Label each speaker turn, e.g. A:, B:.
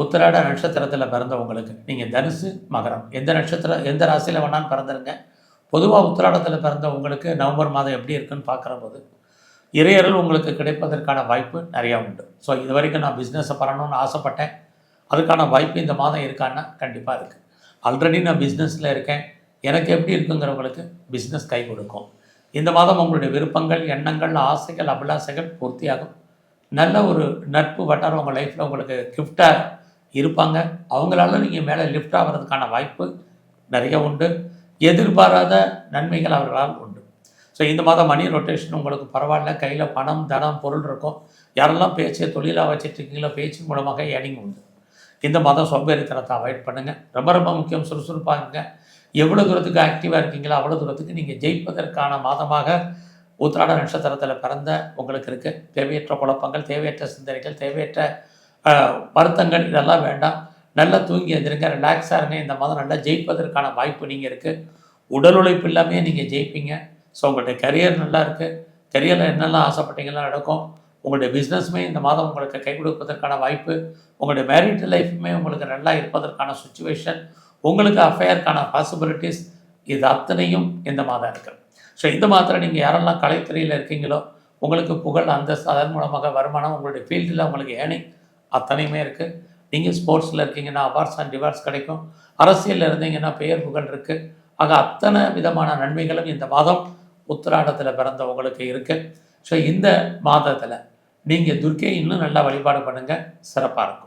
A: உத்திராட நட்சத்திரத்தில் பிறந்தவங்களுக்கு நீங்கள் தனுசு மகரம். எந்த நட்சத்திரம் எந்த ராசியில் வேணாலும் பிறந்துருங்க. பொதுவாக உத்திராடத்தில் பிறந்தவங்களுக்கு நவம்பர் மாதம் எப்படி இருக்குன்னு பார்க்குற போது இறையர்கள் உங்களுக்கு கிடைப்பதற்கான வாய்ப்பு நிறையா உண்டு. ஸோ இது வரைக்கும் நான் பிஸ்னஸை பண்ணணும்னு ஆசைப்பட்டேன். அதுக்கான வாய்ப்பு இந்த மாதம் இருக்கான்னா கண்டிப்பாக இருக்குது ஆல்ரெடி நான் பிஸ்னஸில் இருக்கேன். எனக்கு எப்படி இருக்குங்கிறவங்களுக்கு பிஸ்னஸ் கை கொடுக்கும். இந்த மாதம் உங்களுடைய விருப்பங்கள் எண்ணங்கள் ஆசைகள் அபிலாசைகள் பூர்த்தியாகும். நல்ல ஒரு நட்பு வட்டாரம் உங்கள் லைஃப்பில் உங்களுக்கு கிஃப்டாக இருப்பாங்க. அவங்களால நீங்கள் மேலே லிஃப்ட் ஆகிறதுக்கான வாய்ப்பு நிறைய உண்டு. எதிர்பாராத நன்மைகள் அவர்களால் உண்டு. ஸோ இந்த மாதம் மணி ரொட்டேஷன் உங்களுக்கு பரவாயில்ல. கையில் பணம் தனம் பொருள் இருக்கும். யாரெல்லாம் பேச்சை தொழிலாக வச்சுட்டு இருக்கீங்களோ பேச்சின் மூலமாக ஏர்னிங் உண்டு. இந்த மாதம் சோம்பேறித்தனத்தை அவாய்ட் பண்ணுங்கள் ரொம்ப ரொம்ப முக்கியம் சுறுசுறுப்பாக இருங்க. எவ்வளோ தூரத்துக்கு ஆக்டிவாக இருக்கீங்களோ அவ்வளோ தூரத்துக்கு நீங்கள் ஜெயிப்பதற்கான மாதமாக உத்திராட நட்சத்திரத்தில் பிறந்த உங்களுக்கு இருக்குது தேவையற்ற குழப்பங்கள் தேவையற்ற சிந்தனைகள் தேவையற்ற வருத்தங்கள் இதெல்லாம் வேண்டாம். நல்லா தூங்கி எந்திருங்க ரிலாக்ஸாக இருங்க. இந்த மாதம் நல்லா ஜெயிப்பதற்கான வாய்ப்பு நீங்கள் இருக்குது உடல் உழைப்பு இல்லாமே நீங்கள் ஜெயிப்பீங்க. ஸோ உங்களுடைய கரியர் நல்லா இருக்குது கரியரில் என்னெல்லாம் ஆசைப்பட்டீங்களோ நடக்கும். உங்களுடைய பிஸ்னஸுமே இந்த மாதம் உங்களுக்கு கை கொடுப்பதற்கான வாய்ப்பு. உங்களுடைய மேரிட் லைஃப்புமே உங்களுக்கு நல்லா இருப்பதற்கான சுச்சுவேஷன் உங்களுக்கு அஃபேருக்கான பாசிபிலிட்டிஸ் இது அத்தனையும் இந்த மாதம் இருக்குது ஸோ இந்த மாதத்தில் நீங்கள் யாரெல்லாம் கலைத்துறையில் இருக்கீங்களோ உங்களுக்கு புகழ் அந்தஸ்து அதன் மூலமாக வருமானம் உங்களுடைய ஃபீல்டில் உங்களுக்கு ஏர்னிங் அத்தனையுமே இருக்குது நீங்கள் ஸ்போர்ட்ஸில் இருக்கீங்கன்னா அவார்ட்ஸ் அண்ட் ரிவார்ட்ஸ் கிடைக்கும். அரசியலில் இருந்தீங்கன்னா பெயர் புகழ் இருக்குது ஆக அத்தனை விதமான நன்மைகளும் இந்த மாதம் உத்திராடத்தில் பிறந்தவங்களுக்கு இருக்குது ஸோ இந்த மாதத்தில் நீங்கள் துர்க்கையை இன்னும் நல்லா வழிபாடு பண்ணுங்கள் சிறப்பாக இருக்கும்.